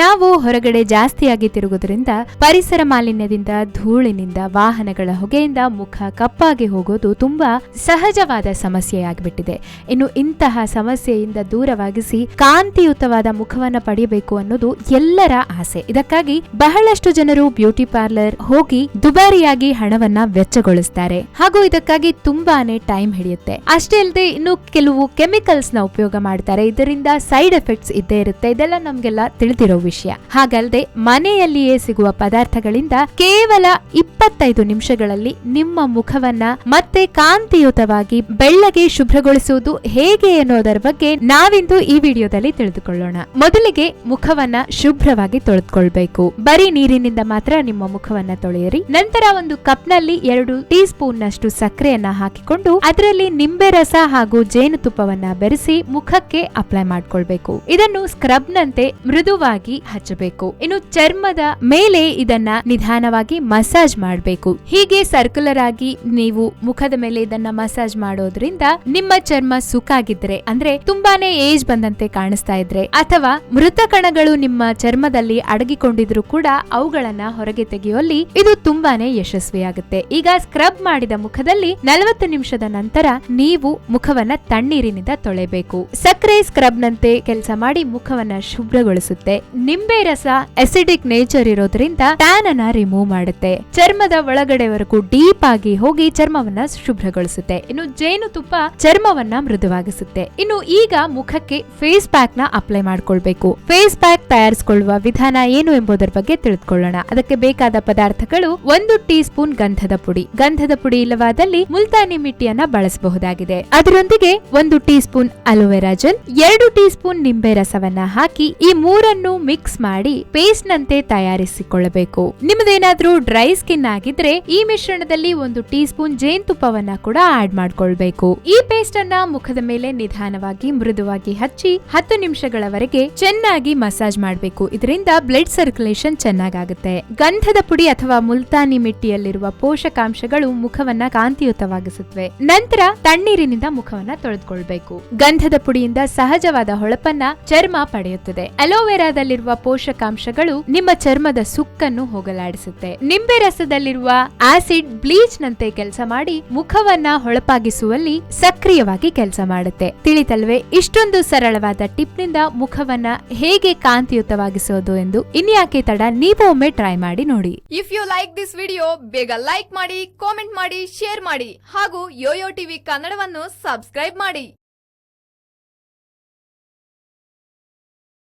ನಾವು ಹೊರಗಡೆ ಜಾಸ್ತಿಯಾಗಿ ತಿರುಗೋದ್ರಿಂದ ಪರಿಸರ ಮಾಲಿನ್ಯದಿಂದ, ಧೂಳಿನಿಂದ, ವಾಹನಗಳ ಹೊಗೆಯಿಂದ ಮುಖ ಕಪ್ಪಾಗಿ ಹೋಗೋದು ತುಂಬಾ ಸಹಜವಾದ ಸಮಸ್ಯೆಯಾಗಿಬಿಟ್ಟಿದೆ. ಇನ್ನು ಇಂತಹ ಸಮಸ್ಯೆಯಿಂದ ದೂರವಾಗಿಸಿ ಕಾಂತಿಯುತವಾದ ಮುಖವನ್ನ ಪಡೆಯಬೇಕು ಅನ್ನೋದು ಎಲ್ಲರ ಆಸೆ. ಇದಕ್ಕಾಗಿ ಬಹಳಷ್ಟು ಜನರು ಬ್ಯೂಟಿ ಪಾರ್ಲರ್ ಹೋಗಿ ದುಬಾರಿಯಾಗಿ ಹಣವನ್ನ ವೆಚ್ಚಗೊಳಿಸ್ತಾರೆ. ಹಾಗೂ ಇದಕ್ಕಾಗಿ ತುಂಬಾನೇ ಟೈಮ್ ಹಿಡಿಯುತ್ತೆ. ಅಷ್ಟೇ ಅಲ್ಲದೆ ಇನ್ನು ಕೆಲವು ಕೆಮಿಕಲ್ಸ್ನ ಉಪಯೋಗ ಮಾಡ್ತಾರೆ. ಇದರಿಂದ ಸೈಡ್ ಎಫೆಕ್ಟ್ಸ್ ಇದ್ದೇ ಇರುತ್ತೆ. ಇದೆಲ್ಲ ನಮ್ಗೆಲ್ಲ ತಿಳಿದಿರೋ ವಿಷಯ. ಹಾಗಲ್ಲದೆ ಮನೆಯಲ್ಲಿಯೇ ಸಿಗುವ ಪದಾರ್ಥಗಳಿಂದ ಕೇವಲ ಇಪ್ಪತ್ತೈದು ನಿಮಿಷಗಳಲ್ಲಿ ನಿಮ್ಮ ಮುಖವನ್ನ ಮತ್ತೆ ಕಾಂತಿಯುತವಾಗಿ ಬೆಳ್ಳಗೆ ಶುಭ್ರಗೊಳಿಸುವುದು ಹೇಗೆ ಅನ್ನೋದರ ಬಗ್ಗೆ ನಾವಿಂದು ಈ ವಿಡಿಯೋದಲ್ಲಿ ತಿಳಿದುಕೊಳ್ಳೋಣ. ಮೊದಲಿಗೆ ಮುಖವನ್ನ ಶುಭ್ರವಾಗಿ ತೊಳೆದುಕೊಳ್ಬೇಕು. ಬರೀ ನೀರಿನಿಂದ ಮಾತ್ರ ನಿಮ್ಮ ಮುಖವನ್ನ ತೊಳೆಯಿರಿ. ನಂತರ ಒಂದು ಕಪ್ನಲ್ಲಿ ಎರಡು ಟೀ ಸ್ಪೂನ್ ನಷ್ಟು ಸಕ್ಕರೆಯನ್ನ ಹಾಕಿಕೊಂಡು ಅದರಲ್ಲಿ ನಿಂಬೆ ರಸ ಹಾಗೂ ಜೇನುತುಪ್ಪವನ್ನ ಬೆರೆಸಿ ಮುಖಕ್ಕೆ ಅಪ್ಲೈ ಮಾಡ್ಕೊಳ್ಬೇಕು. ಇದನ್ನು ಸ್ಕ್ರಬ್ ನಂತೆ ಮೃದುವಾಗಿ ಹಚ್ಚಬೇಕು. ಇನ್ನು ಚರ್ಮದ ಮೇಲೆ ಇದನ್ನ ನಿಧಾನವಾಗಿ ಮಸಾಜ್ ಮಾಡಬೇಕು. ಹೀಗೆ ಸರ್ಕ್ಯುಲರ್ ಆಗಿ ನೀವು ಮುಖದ ಮೇಲೆ ಇದನ್ನ ಮಸಾಜ್ ಮಾಡೋದ್ರಿಂದ ನಿಮ್ಮ ಚರ್ಮ ಸುಕ್ಕಾಗಿದ್ರೆ ಅಂದ್ರೆ ತುಂಬಾನೇ ಏಜ್ ಬಂದಂತೆ ಕಾಣಿಸ್ತಾ ಇದ್ರೆ, ಅಥವಾ ಮೃತ ಕಣಗಳು ನಿಮ್ಮ ಚರ್ಮದಲ್ಲಿ ಅಡಗಿಕೊಂಡಿದ್ರು ಕೂಡ ಅವುಗಳನ್ನ ಹೊರಗೆ ತೆಗೆಯುವಲ್ಲಿ ಇದು ತುಂಬಾನೇ ಯಶಸ್ವಿಯಾಗುತ್ತೆ. ಈಗ ಸ್ಕ್ರಬ್ ಮಾಡಿದ ಮುಖದಲ್ಲಿ ನಲವತ್ತು ನಿಮಿಷದ ನಂತರ ನೀವು ಮುಖವನ್ನ ತಣ್ಣೀರಿನಿಂದ ತೊಳೆಬೇಕು ಸಕ್ಕರೆ ಸ್ಕ್ರಬ್ ನಂತೆ ಕೆಲಸ ಮಾಡಿ ಮುಖವನ್ನ ಶುಭ್ರಗೊಳಿಸುತ್ತೆ. ನಿಂಬೆ ರಸ ಎಸಿಡಿಕ್ ನೇಚರ್ ಇರೋದ್ರಿಂದ ಟ್ಯಾನ್ ಅನ್ನ ರಿಮೂವ್ ಮಾಡುತ್ತೆ. ಚರ್ಮದ ಒಳಗಡೆವರೆಗೂ ಡೀಪ್ ಆಗಿ ಹೋಗಿ ಚರ್ಮವನ್ನ ಶುಭ್ರಗೊಳಿಸುತ್ತೆ. ಇನ್ನು ಜೇನುತುಪ್ಪ ಚರ್ಮವನ್ನ ಮೃದುವಾಗಿಸುತ್ತೆ. ಇನ್ನು ಈಗ ಮುಖಕ್ಕೆ ಫೇಸ್ ಪ್ಯಾಕ್ನ ಅಪ್ಲೈ ಮಾಡ್ಕೊಳ್ಬೇಕು. ಫೇಸ್ ಪ್ಯಾಕ್ ತಯಾರಿಸಿಕೊಳ್ಳುವ ವಿಧಾನ ಏನು ಎಂಬುದರ ಬಗ್ಗೆ ತಿಳಿದುಕೊಳ್ಳೋಣ. ಅದಕ್ಕೆ ಬೇಕಾದ ಪದಾರ್ಥಗಳು ಒಂದು ಟೀ ಸ್ಪೂನ್ ಗಂಧದ ಪುಡಿ. ಗಂಧದ ಪುಡಿ ಇಲ್ಲವಾದಲ್ಲಿ ಮುಲ್ತಾನಿ ಮಿಟ್ಟಿಯನ್ನ ಬಳಸಬಹುದಾಗಿದೆ. ಅದರೊಂದಿಗೆ ಒಂದು ಟೀ ಸ್ಪೂನ್ ಅಲೋವೆರಾ ಜೆಲ್ ಎರಡು ಟೀ ಸ್ಪೂನ್ ನಿಂಬೆ ರಸವನ್ನ ಹಾಕಿ ಈ ಮೂರನ್ನು ಮಿಕ್ಸ್ ಮಾಡಿ ಪೇಸ್ಟ್ ನಂತೆ ತಯಾರಿಸಿಕೊಳ್ಳಬೇಕು. ನಿಮ್ಮದೇನಾದ್ರೂ ಡ್ರೈ ಸ್ಕಿನ್ ಆಗಿದ್ರೆ ಈ ಮಿಶ್ರಣದಲ್ಲಿ ಒಂದು ಟೀ ಸ್ಪೂನ್ ಜೇನುತುಪ್ಪವನ್ನ ಕೂಡ ಆಡ್ ಮಾಡ್ಕೊಳ್ಬೇಕು. ಈ ಪೇಸ್ಟ್ ಅನ್ನ ಮುಖದ ಮೇಲೆ ನಿಧಾನವಾಗಿ ಮೃದುವಾಗಿ ಹಚ್ಚಿ ಹತ್ತು ನಿಮಿಷಗಳವರೆಗೆ ಚೆನ್ನಾಗಿ ಮಸಾಜ್ ಮಾಡಬೇಕು. ಇದರಿಂದ ಬ್ಲಡ್ ಸರ್ಕ್ಯುಲೇಷನ್ ಚೆನ್ನಾಗಾಗುತ್ತೆ. ಗಂಧದ ಪುಡಿ ಅಥವಾ ಮುಲ್ತಾನಿ ಮಿಟ್ಟಿಯಲ್ಲಿರುವ ಪೋಷಕಾಂಶಗಳು ಮುಖವನ್ನ ಕಾಂತಿಯುತವಾಗಿಸುತ್ತವೆ. ನಂತರ ತಣ್ಣೀರಿನಿಂದ ಮುಖವನ್ನ ತೊಳೆದುಕೊಳ್ಬೇಕು. ಗಂಧದ ಪುಡಿಯಿಂದ ಸಹಜವಾದ ಹೊಳಪನ್ನ ಚರ್ಮ ಪಡೆಯುತ್ತದೆ. ಅಲೋವೆರಾದಲ್ಲಿರುವ ಪೋಷಕಾಂಶಗಳು ನಿಮ್ಮ ಚರ್ಮದ ಸುಕ್ಕನ್ನು ಹೋಗಲಾಡಿಸುತ್ತೆ. ನಿಂಬೆ ರಸದಲ್ಲಿರುವ ಆಸಿಡ್ ಬ್ಲೀಚ್ ನಂತೆ ಕೆಲಸ ಮಾಡಿ ಮುಖವನ್ನ ಹೊಳಪಾಗಿಸುವಲ್ಲಿ ಸಕ್ರಿಯವಾಗಿ ಕೆಲಸ ಮಾಡುತ್ತೆ. ತಿಳಿತಲ್ವೇ, ಇಷ್ಟೊಂದು ಸರಳವಾದ ಟಿಪ್ನಿಂದ ಮುಖವನ್ನ ಹೇಗೆ ಕಾಂತಿಯುತವಾಗಿಸೋದು ಎಂದು ಇನ್ಯಾಕೆ ತಡ ನೀವು ಒಮ್ಮೆ ಟ್ರೈ ಮಾಡಿ ನೋಡಿ. If you like this video ಬೇಗ ಲೈಕ್ ಮಾಡಿ ಕಾಮೆಂಟ್ ಮಾಡಿ ಶೇರ್ ಮಾಡಿ ಹಾಗೂ ಯೋಯೋ ಟಿವಿ ಕನ್ನಡವನ್ನು ಸಬ್ಸ್ಕ್ರೈಬ್ ಮಾಡಿ.